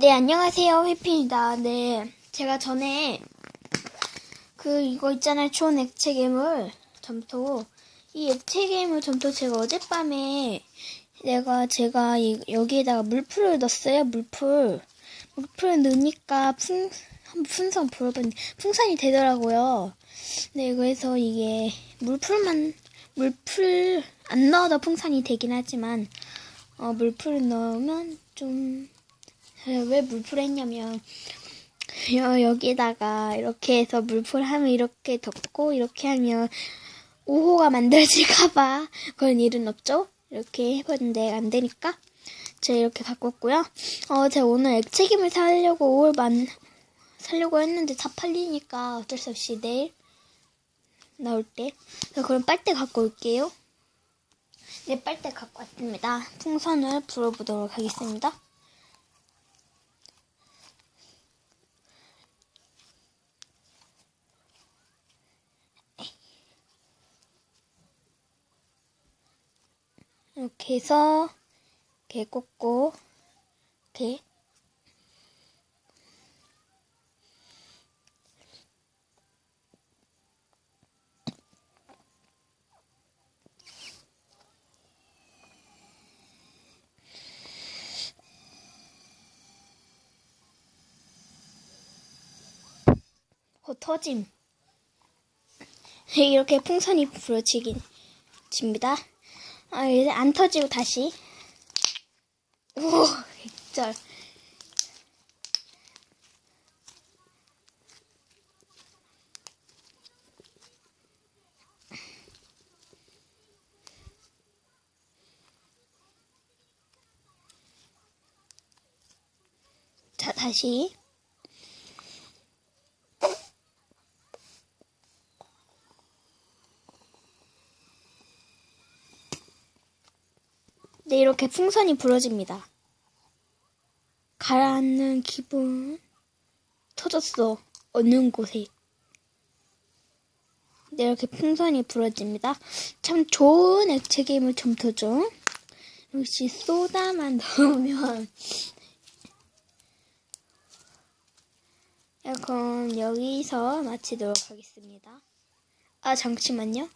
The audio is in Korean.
네, 안녕하세요. 회피입니다. 네, 제가 전에 그 이거 있잖아요. 초원 액체 괴물 점토. 이 액체 괴물 점토 제가 어젯밤에 내가 제가 이- 여기에다가 물풀을 넣었어요. 물풀. 물풀을 넣으니까 풍 풍선 불어봤는데 풍선이 되더라고요. 네, 그래서 이게 물풀만 물풀 안 넣어도 풍선이 되긴 하지만 어, 물풀을 넣으면 좀 왜 물풀 했냐면 여, 여기다가 이렇게 해서 물풀 하면 이렇게 덮고 이렇게 하면 5호가 만들어질까봐 그런 일은 없죠? 이렇게 해봤는데 안 되니까 제가 이렇게 갖고 왔고요. 어, 제가 오늘 액체김을 사려고 5월 만 사려고 했는데 다 팔리니까 어쩔 수 없이 내일 나올 때. 자, 그럼 빨대 갖고 올게요. 네, 빨대 갖고 왔습니다. 풍선을 불어보도록 하겠습니다. 이렇게 해서 이렇게 꽂고 이렇게 어, 터짐. 이렇게 풍선이 불어지긴 집니다. 아, 이제 안 터지고 다시. 오, 절. 자, 다시. 네, 이렇게 풍선이 불어집니다. 가라앉는 기분. 터졌어. 어느 곳에. 네, 이렇게 풍선이 불어집니다. 참 좋은 액체 괴물 점토죠. 역시 소다만 넣으면. 야, 그럼 여기서 마치도록 하겠습니다. 아, 잠시만요.